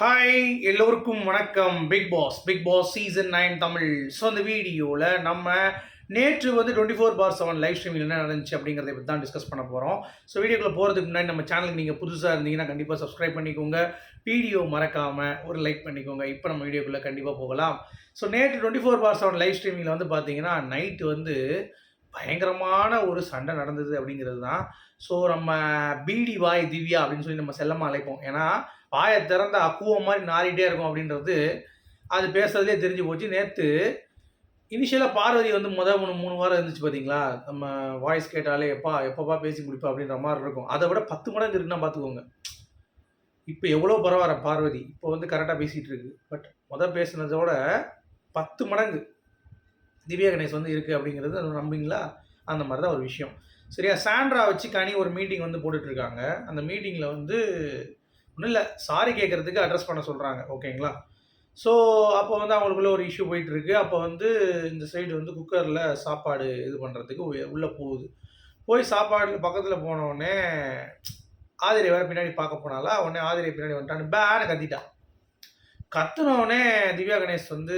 Hi எல்லோருக்கும் வணக்கம். Bigg Boss Bigg Boss season nine Tamil. So அந்த வீடியோவில் நம்ம நேற்று வந்து twenty four bar seven live ஸ்ட்ரீமில் என்ன நடந்துச்சு அப்படிங்கிறத பற்றி தான் டிஸ்கஸ் பண்ண போகிறோம் ஸோ வீடியோக்குள்ளே போகிறதுக்கு முன்னாடி நம்ம சேனலுக்கு நீங்கள் புதுசாக இருந்தீங்கன்னா கண்டிப்பாக சப்ஸ்கிரைப் பண்ணிக்கோங்க. வீடியோ மறக்காமல் ஒரு லைக் பண்ணிக்கோங்க. இப்போ நம்ம வீடியோக்குள்ளே கண்டிப்பாக போகலாம். ஸோ நேற்று twenty four bar seven live ஸ்ட்ரீமிங்கில் வந்து பார்த்தீங்கன்னா நைட்டு வந்து பயங்கரமான ஒரு சண்டை நடந்தது அப்படிங்கிறது தான். ஸோ நம்ம பீடி வாய் திவ்யா அப்படின்னு சொல்லி நம்ம செல்லமாக அழைப்போம். ஏன்னா வாயை திறந்த அக்குவம் மாதிரி நாரிட்டே இருக்கும் அப்படின்றது அது பேசுறதுலே தெரிஞ்சு போச்சு. நேற்று இனிஷியலாக பார்வதி வந்து முதல் மூணு மூணு வாரம் இருந்துச்சு பார்த்தீங்களா நம்ம வாய்ஸ் கேட்டாலே எப்பா எப்பப்பா பேசி முடிப்பா? அப்படின்ற மாதிரி இருக்கும். அதை விட பத்து மடங்கு இருக்குன்னா பார்த்துக்கோங்க இப்போ எவ்வளோ பரவாயில்ல பார்வதி. இப்போ வந்து கரெக்டாக பேசிகிட்டு இருக்கு. பட் முதல் பேசுனதோட பத்து மடங்கு திவ்யா கணேஷ் வந்து இருக்குது அப்படிங்கிறது நம்புங்களா அந்த மாதிரி தான் ஒரு விஷயம். சரியா சாண்ட்ரா வச்சு கனி ஒரு மீட்டிங் வந்து போட்டுட்ருக்காங்க அந்த மீட்டிங்கில் வந்து ஒன்றும் இல்லை. சாரி கேட்குறதுக்கு அட்ரஸ் பண்ண சொல்கிறாங்க ஓகேங்களா ஸோ அப்போ வந்து அவங்களுக்குள்ள ஒரு இஷ்யூ போயிட்டுருக்கு. அப்போ வந்து இந்த சைடு வந்து குக்கரில் சாப்பாடு இது பண்ணுறதுக்கு உள்ளே போகுது. போய் சாப்பாடு பக்கத்தில் போனோடனே ஆதிரை வேறு பின்னாடி பார்க்க போனாலா உடனே ஆதிரை பின்னாடி வந்துட்டான்னு பேன கத்திட்டான். கத்துனவுடனே திவ்யா கணேஷ் வந்து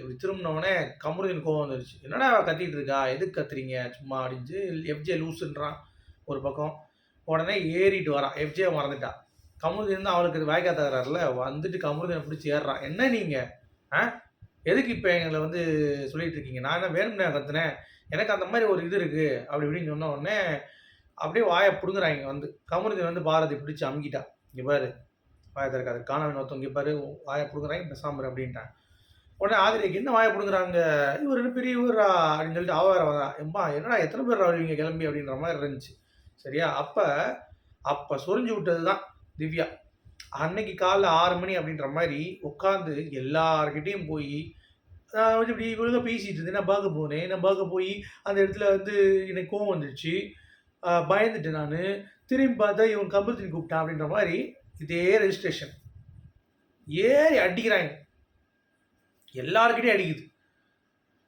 இப்படி திரும்பினவுடனே கமருதீன் கோவம் வந்துருச்சு. என்னடா கத்திட்டு இருக்கா? எதுக்கு கத்துறீங்க? சும்மா அப்படின்ட்டு எஃப்ஜே லூசுன்றான் ஒரு பக்கம். உடனே ஏறிட்டு வரான். எஃப்ஜே மறந்துட்டான் கமருதீன் தான் அவளுக்கு வாய்க்கா தகராறுல வந்துட்டு கமருதீனை பிடிச்சி ஏறுறான் என்ன நீங்கள் ஆ? எதுக்கு இப்போ எங்களை வந்து சொல்லிட்டு இருக்கீங்க? நான் என்ன வேணும்னே கத்துனேன். எனக்கு அந்த மாதிரி ஒரு இது இருக்குது அப்படி இப்படின்னு சொன்ன உடனே அப்படியே வாயை பிடுங்குறாங்க வந்து. கமருதீன் வந்து பாரதி பிடிச்சி அமுக்கிட்டா. இங்கே பாரு வாயை திறக்காது. காணாமல் ஒருத்தவங்க இங்கே பாரு வாயை பிடுங்குறாங்க பெசாமர் அப்படின்ட்டான். உடனே ஆதிரிக்கு என்ன வாயை பிடுங்குறாங்க? இவர் என்ன பெரிய ஊரா அப்படின்னு சொல்லிட்டு அவ வேற வந்தா. என்னடா எத்தனை பேர் வருவீங்க? கிளம்பி அப்படின்ற மாதிரி இருந்துச்சு. சரியா? அப்போ அப்போ சொரிஞ்சு விட்டது தான் திவ்யா அன்னைக்கு காலைல ஆறு மணி அப்படின்ற மாதிரி உட்காந்து எல்லார்கிட்டேயும் போய் நான் வந்து இப்படி ஒழுங்காக பேசிகிட்டு இருந்தேன் நான் பார்க்க போனேன் நான் பார்க்க போய் அந்த இடத்துல வந்து எனக்கு கோவம் வந்துடுச்சு பயந்துட்டேன் நான். திரும்பி பார்த்தா இவன் கம்பத்தின் கூப்பிட்டான் அப்படின்ற மாதிரி இதே ரெஜிஸ்ட்ரேஷன் ஏறி அடிக்கிறாங்க. எல்லாருக்கிட்டே அடிக்குது.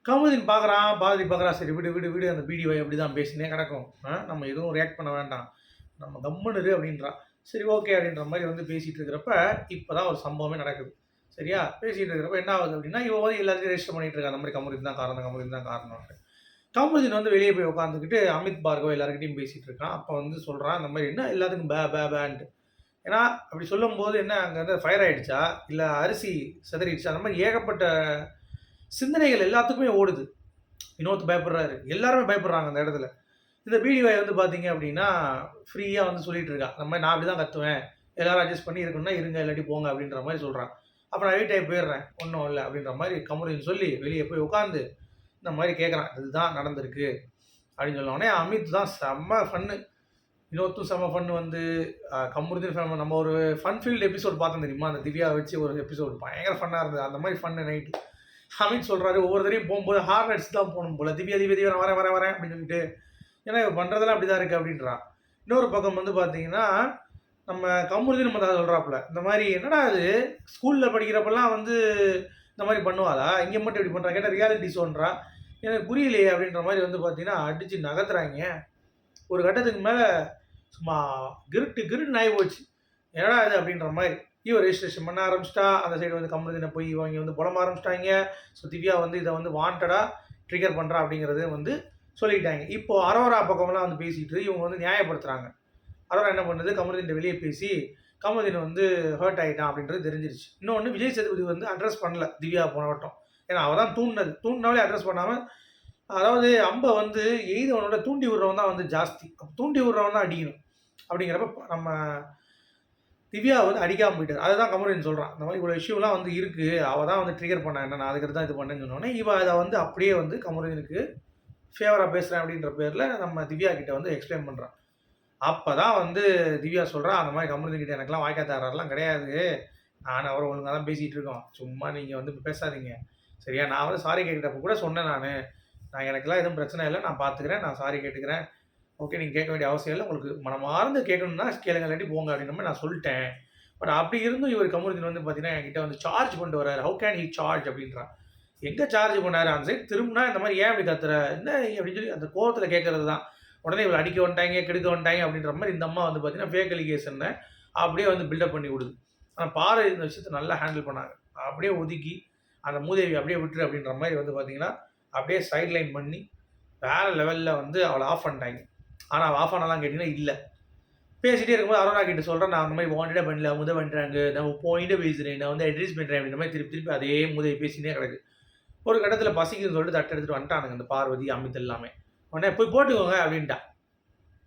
கமுதின் பார்க்குறான் பாரதி பார்க்குறான். சரி விடு விடு விடு அந்த பிடிஓ அப்படி தான் பேசினே கிடக்கும். நம்ம எதுவும் ரியாக்ட் பண்ண வேண்டாம். நம்ம கம்முன்னு இரு அப்படின்றான். சரி ஓகே அப்படின்ற மாதிரி வந்து பேசிகிட்டு இருக்கிறப்ப இப்போ தான் ஒரு சம்பவமே நடக்குது. சரியா? பேசிகிட்டு இருக்கிறப்ப என்ன ஆகுது அப்படின்னா இவன் வந்து எல்லாத்தையும் ரெஜிஸ்டர் பண்ணிட்டு இருக்கா. அந்த மாதிரி கமருதீன் தான் காரணம் கமருதீன் தான் காரணம்னு கமருதீன் வந்து வெளியே போய் உட்காந்துக்கிட்டு அமித் பார்கவ் எல்லாருக்கிட்டையும் பேசிகிட்டு இருக்கான். அப்போ வந்து சொல்கிறான் அந்த மாதிரி என்ன எல்லாத்துக்கும் பே பே பேன்ட்டு. ஏன்னா அப்படி சொல்லும்போது என்ன அங்கே வந்து ஃபயர் ஆகிடுச்சா இல்லை அரிசி சிதறிடுச்சா? அந்த மாதிரி ஏகப்பட்ட சிந்தனைகள் எல்லாத்துக்குமே ஓடுது. வினோத் பயப்படுறாரு. எல்லாருமே பயப்படுறாங்க அந்த இடத்துல. இந்த பிடிவாய் வந்து பார்த்தீங்க அப்படின்னா ஃப்ரீயாக வந்து சொல்லிட்டு இருக்கா. இந்த மாதிரி நான் அப்படி தான் கத்துவேன். எல்லாரும் அட்ஜஸ்ட் பண்ணி இருக்கணும்னா இருங்க இல்லாட்டி போங்க அப்படின்ற மாதிரி சொல்கிறான் அப்புறம் நான் வீட்டை போயிடுறேன். ஒன்றும் இல்லை அப்படின்ற மாதிரி கமுறின்னு சொல்லி வெளியே போய் உட்காந்து இந்த மாதிரி கேட்குறான் இதுதான் நடந்திருக்கு அப்படின்னு சொன்ன அமித் தான் செம்ம ஃபன்னு இன்னொருத்தும் செம்ம ஃபன்னு வந்து கமுருதின் கமருதீன் நம்ம ஒரு ஃபன் ஃபீல்டு எபிசோட் பார்த்தோம் தெரியுமா? அந்த திவ்யா வச்சு ஒரு எபிசோட் பயங்கர ஃபன்னாக இருந்தது. அந்த மாதிரி ஃபன்னு நைட்டு அமித் சொல்கிறாரு ஒவ்வொரு தடையும் போகும்போது ஹார்ன் அடிச்சு தான் போகணும் போல். திவ்யா திவ்யா திவ்யா வரேன் வரேன் வரேன் அப்படின்னு சொல்லிட்டு ஏன்னா இவன் பண்ணுறதெல்லாம் அப்படி தான் இருக்குது அப்படின்றான். இன்னொரு பக்கம் வந்து பார்த்தீங்கன்னா நம்ம கமருதீன் நம்ம தான் சொல்கிறாப்புல இந்த மாதிரி என்னடா அது ஸ்கூலில் படிக்கிறப்பெல்லாம் வந்து இந்த மாதிரி பண்ணுவாளா? இங்கே மட்டும் இப்படி பண்ணுறா கேட்டால் ரியாலிட்டி ஷோன்றா எனக்கு புரியலையே அப்படின்ற மாதிரி வந்து பார்த்தீங்கன்னா அடித்து நகர்த்துறாங்க ஒரு கட்டத்துக்கு மேலே சும்மா கிருட்டு கிருட்டு நாய் போச்சு. என்னடா இது அப்படின்ற மாதிரி. இவன் ரெஜிஸ்ட்ரேஷன் பண்ண ஆரம்பிச்சிட்டா அந்த சைடு வந்து கமருதீனை போய் இவங்க வந்து புலம்ப ஆரம்பிச்சிட்டாங்க. ஸோ திவ்யா வந்து இதை வந்து வாண்டடாக ட்ரிகர் பண்ணுறா அப்படிங்கிறது வந்து சொல்லிட்டாங்க இப்போ அரோரா பக்கம்லாம் வந்து பேசிட்டு இவங்க வந்து நியாயப்படுத்துறாங்க. அரோரா என்ன பண்ணுது? கமருதீன் வெளியே பேசி கமருதீன் வந்து ஹர்ட் ஆகிட்டான் அப்படின்றது தெரிஞ்சிருச்சு. இன்னொன்று விஜய் சேதுபதி வந்து அட்ரஸ் பண்ணல திவ்யா போன வட்டம். ஏன்னா அவள் தான் தூண்டினது. தூண்டினாலே அட்ரஸ் பண்ணாமல் அதாவது அம்பை வந்து எய்தவனோட தூண்டி விடுறவன் தான் வந்து ஜாஸ்தி. தூண்டி விடுறவன் தான் அடிக்கணும். அப்படிங்கிறப்ப நம்ம திவ்யா வந்து அடிக்காமல் போயிட்டார். அதை தான் கமருதீன் சொல்கிறான் இந்த மாதிரி இவ்வளோ இஷ்யூலாம் வந்து இருக்குது அவள் தான் வந்து ட்ரிகர் பண்ண என்ன? நான் அதுக்கு தான் இது பண்ணேன்னு சொன்னோன்னே இவன் அதை வந்து அப்படியே வந்து கமருதீனுக்கு ஃபேவராக பேசுகிறேன் அப்படின்ற பேரில் நம்ம திவ்யா கிட்டே வந்து எக்ஸ்பிளைன் பண்ணுறான் அப்போ தான் வந்து திவ்யா சொல்கிறா அந்த மாதிரி கமருதீன் கிட்டே எனக்குலாம் வாய்க்கா தகராறுலாம் கிடையாது. நான் அவர் ஒழுங்காக தான் பேசிகிட்டு இருக்கோம். சும்மா நீங்கள் வந்து பேசாதீங்க. சரியா? நான் வந்து சாரி கேட்குறப்ப கூட சொன்னேன் நான். நான் எனக்குலாம் எதுவும் பிரச்சனை இல்லை நான் பார்த்துக்கிறேன் நான் சாரி கேட்டுக்கிறேன். ஓகே நீங்கள் கேட்க வேண்டிய அவசியம் இல்லை. உங்களுக்கு மனமார்ந்து கேட்கணும்னா கேளுங்க இல்லாட்டி போங்க அப்படின்ற மாதிரி நான் சொல்லிட்டேன். பட் அப்படி இருந்தும் இவர் கமருதீன் வந்து பார்த்தீங்கன்னா என்கிட்ட வந்து சார்ஜ் பண்ணிட்டு வராரு ஹவு கேன் ஹி சார்ஜ் அப்படின்றான். எங்கே சார்ஜ் பண்ணாரு அந்த சைடு திரும்பினா இந்த மாதிரி ஏன் இப்படி கத்துற? என்ன அப்படின்னு சொல்லி அந்த கோவத்தில் கேட்கறது தான். உடனே இவர் அடிக்க வந்துட்டாங்க கெடுக்க வந்துட்டாங்க அப்படின்ற மாதிரி இந்த அம்மா வந்து பார்த்தீங்கன்னா ஃபேக் அலிகேஷனை அப்படியே வந்து பில்டப் பண்ணி விடுது. ஆனால் பாறை இந்த விஷயத்த நல்லா ஹேண்டில் பண்ணாங்க. அப்படியே ஒதுக்கி அந்த மூதேவி அப்படியே விட்டுரு அப்படின்ற மாதிரி வந்து பார்த்தீங்கன்னா அப்படியே சைட்லைன் பண்ணி வேறு லெவலில் வந்து அவளை ஆஃப் பண்ணிட்டாங்க. ஆனால் அவள் ஆஃப் பண்ணலாம் கேட்டிங்கன்னா இல்லை. பேசிகிட்டே இருக்கும்போது அருணா கிட்ட சொல்கிறேன் நான் அந்த மாதிரி வாண்டடே பண்ணல முதல் பண்ணுறாங்க நான் போயிட்டு பேசுகிறேன் நான் வந்து அட்ரஸ் பண்ணுறேன் அப்படின்ற மாதிரி திருப்பி திருப்பி அதே முதல் பேசினே கிடக்கு. ஒரு கட்டத்தில் பசிக்குதுன்னு சொல்லிட்டு தட்டு எடுத்துகிட்டு வந்துட்டானுங்க இந்த பார்வதி அமித் எல்லாமே. உடனே போய் போட்டுக்கோங்க அப்படின்ட்டா.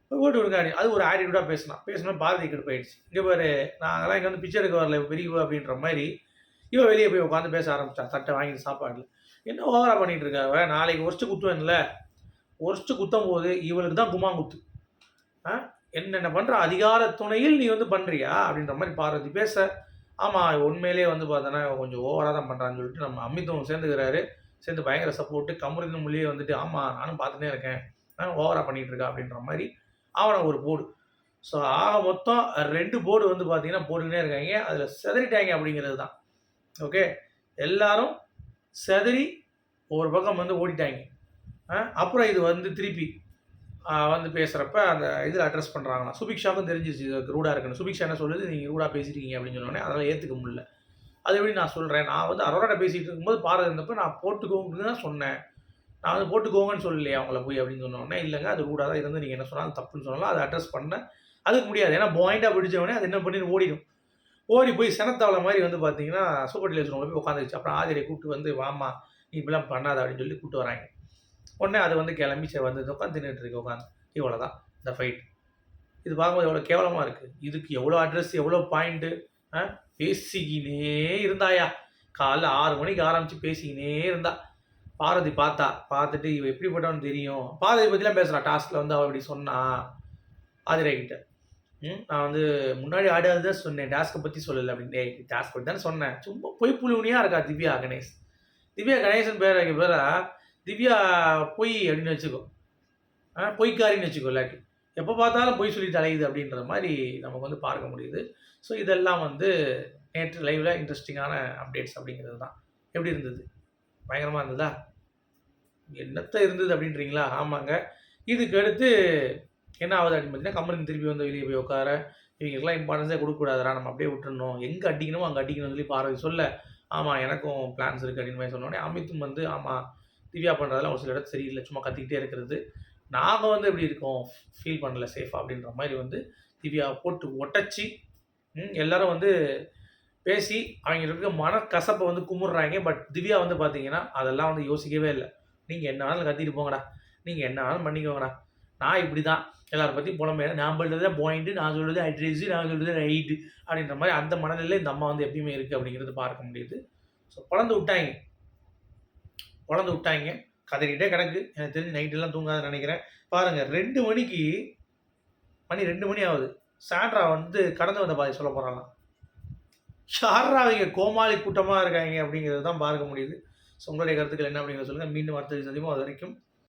போய் போட்டு விடுங்க அது ஒரு ஆட்டிடியூடாக பேசினான் பேசினா. பாரதி கிட்ட போயிடுச்சு. இங்கே பாரு நாங்களாம் இங்கே வந்து பிச்சை எடுக்க வரல பெரியவ அப்படின்ற மாதிரி. இவன் வெளியே போய் உட்காந்து பேச ஆரம்பிச்சான் தட்டை வாங்கிட்டு சாப்பாடில். என்ன ஓவராக பண்ணிட்டு இருக்காவ நாளைக்கு ஒரிச்சு குத்துவேன்ல. ஒரிச்சு குத்தும் போது இவளுக்கு தான் குமாங்குத்து. ஆ? என்னென்ன பண்ணுற அதிகார துணையில் நீ வந்து பண்ணுறியா அப்படின்ற மாதிரி பார்வதி பேச ஆமாம் உண்மையிலேயே வந்து பார்த்தோன்னா கொஞ்சம் ஓவராக தான் பண்ணுறான்னு சொல்லிட்டு நம்ம அமித்தும் சேர்ந்துக்கிறாரு. சேர்ந்து பயங்கர சப்போர்ட்டு கமரின் மொழியே வந்துட்டு ஆமாம் நானும் பார்த்துட்டே இருக்கேன். நான் ஓவராக பண்ணிகிட்டு இருக்கா அப்படின்ற மாதிரி அவனை ஒரு போர்டு ஸோ ஆக மொத்தம் ரெண்டு போர்டு வந்து பார்த்தீங்கன்னா போட்டுக்கிட்டே இருக்காங்க. அதில் செதறிட்டாங்க அப்படிங்கிறது தான். ஓகே எல்லாரும் செதறி ஒரு பக்கம் வந்து ஓடிட்டாங்க. அப்புறம் இது வந்து திருப்பி வந்து பேசுகிறப்ப அந்த இதில் அட்ரஸ் பண்ணுறாங்களாம் சுபிக்ஷாவுக்கும் தெரிஞ்சிருச்சு இது ரூடாக இருக்குன்னு. சுபிக்ஷா என்ன சொல்லுது நீங்கள் ரூடாக பேசியிருக்கீங்க அப்படின்னு சொன்னோடனே அதெல்லாம் ஏற்றுக்க முடியல. அது எப்படி நான் சொல்கிறேன் நான் வந்து அரோட பேசிகிட்டு இருக்கும்போது பாரதி இருந்தப்போ நான் போட்டுக்கோங்கன்னு தான் சொன்னேன். நான் வந்து போட்டுக்கோங்கன்னு சொல்லலையே அவங்கள போய் அப்படின்னு சொன்னோடனே இல்லைங்க அது ரூடாக தான் இருந்து நீங்கள் என்ன சொன்னாலும் தப்புன்னு சொன்னாலும் அதை அட்ரஸ் பண்ண அதுக்கு முடியாது. ஏன்னா பாயிண்டாக பிடிச்சவனே அது என்ன பண்ணிட்டு ஓடிடும். ஓடி போய் செனத்தாவளை மாதிரி வந்து பார்த்தீங்கன்னா சூப்பர் டெலிவிஷன் போய் உட்காந்துச்சு அப்புறம் ஆதிரியை கூப்பிட்டு வந்து வாமா நீ இப்படிலாம் பண்ணாத அப்படின்னு சொல்லி கூப்பிட்டு வராங்க. உடனே அது வந்து கிளம்பி சரி வந்து உட்காந்து தின்னுட்டு இருக்கு உட்காந்து இவ்வளோ தான் இந்த ஃபைட் இது பார்க்கும்போது எவ்வளோ கேவலமாக இருக்குது இதுக்கு எவ்வளோ அட்ரஸ் எவ்வளோ பாயிண்ட்டு ஆ? பேசிக்கினே இருந்தாயா? காலைல ஆறு மணிக்கு ஆரம்பித்து பேசிக்கினே இருந்தா. பாரதி பார்த்தா பார்த்துட்டு இவ எப்படிப்பட்டவன்னு தெரியும். பாரதி பற்றிலாம் பேசுகிறான் டாஸ்கில் வந்து அவள் இப்படி சொன்னா. ஆதிரைகிட்ட ம்? நான் வந்து முன்னாடி ஆடாது தான் சொன்னேன் டாஸ்க்கை பற்றி சொல்லலை அப்படின்னு. டேய் டாஸ்க் பற்றி தானே சொன்னேன். சும்மா பொய் புழுவனியாக இருக்கா திவ்யா கணேஷ்? திவ்யா கணேசன் பேர் வைக்க திவ்யா பொய் அப்படின்னு வச்சுக்கோ. பொய்க்காரின்னு வச்சுக்கோ இல்லாட்டி எப்போ பார்த்தாலும் பொய் சொல்லி தலையுது அப்படின்ற மாதிரி நமக்கு வந்து பார்க்க முடியுது. ஸோ இதெல்லாம் வந்து நேற்று லைவில் இன்ட்ரெஸ்டிங்கான அப்டேட்ஸ் அப்படிங்கிறது தான். எப்படி இருந்தது? பயங்கரமாக இருந்ததா? என்னத்த இருந்தது அப்படின்றீங்களா? ஆமாங்க. இதுக்கு அடுத்து என்ன ஆகுது அப்படின்னு பார்த்தீங்கன்னா கம்பெனி திருப்பி வந்து வெளியே போய் உட்கார இவங்களுக்குலாம் இம்பார்ட்டன்ஸே கொடுக்கக்கூடாதுடா நம்ம அப்படியே விட்டுறணும். எங்கே அடிக்கணுமோ அங்கே அடிக்கணும்னு சொல்லி பார்வை சொல்ல ஆமாம் எனக்கும் பிளான்ஸ் இருக்குது அப்படின்னு மாதிரி சொன்னோடனே அமித்தும் வந்து ஆமாம் திவ்யா பண்ணுறதெல்லாம் ஒரு சில இடத்து சரியில்லை சும்மா கத்திக்கிட்டே இருக்கிறது. நாங்கள் வந்து எப்படி இருக்கோம்? ஃபீல் பண்ணல சேஃபாக அப்படின்ற மாதிரி வந்து திவ்யா போட்டு ஒட்டச்சி. எல்லாரும் வந்து பேசி அவங்க இருக்க மனக்கசப்பை வந்து கும்பிட்றாங்க பட் திவ்யா வந்து பார்த்தீங்கன்னா அதெல்லாம் வந்து யோசிக்கவே இல்லை. நீங்கள் என்ன வேணாலும் கத்திட்டு போங்கடா. நீங்கள் என்ன வேணாலும் பண்ணிக்கோங்கடா. நான் இப்படி தான் எல்லாரும் பற்றி புலம்பெயர நான் பண்ணுறது பாயிண்ட்டு நான் சொல்கிறது அட்ரஸு நான் சொல்கிறது ரைட்டு அப்படின்ற மாதிரி அந்த மனநிலையில் இந்த அம்மா வந்து எப்பயுமே இருக்குது அப்படிங்கிறது பார்க்க முடியுது. ஸோ குழந்து விட்டாங்க. குழந்தை விட்டாங்க. கதறிட்டே கிடக்கு. எனக்கு தெரிஞ்சு நைட்டெல்லாம் தூங்காதுன்னு நினைக்கிறேன். பாருங்கள் ரெண்டு மணிக்கு மணி ரெண்டு மணி ஆகுது. சாண்ட்ரா வந்து கடந்து வந்த பாதி சொல்ல போகிறாங்களாம் யாரா அவங்க கோமாளி கூட்டமாக இருக்காங்க அப்படிங்கிறது தான் பார்க்க முடியுது. ஸோ உங்களுடைய கருத்துக்கள் என்ன அப்படிங்கிறத சொல்லுங்கள் மீண்டும் அடுத்த சந்திப்போம். அது வரைக்கும்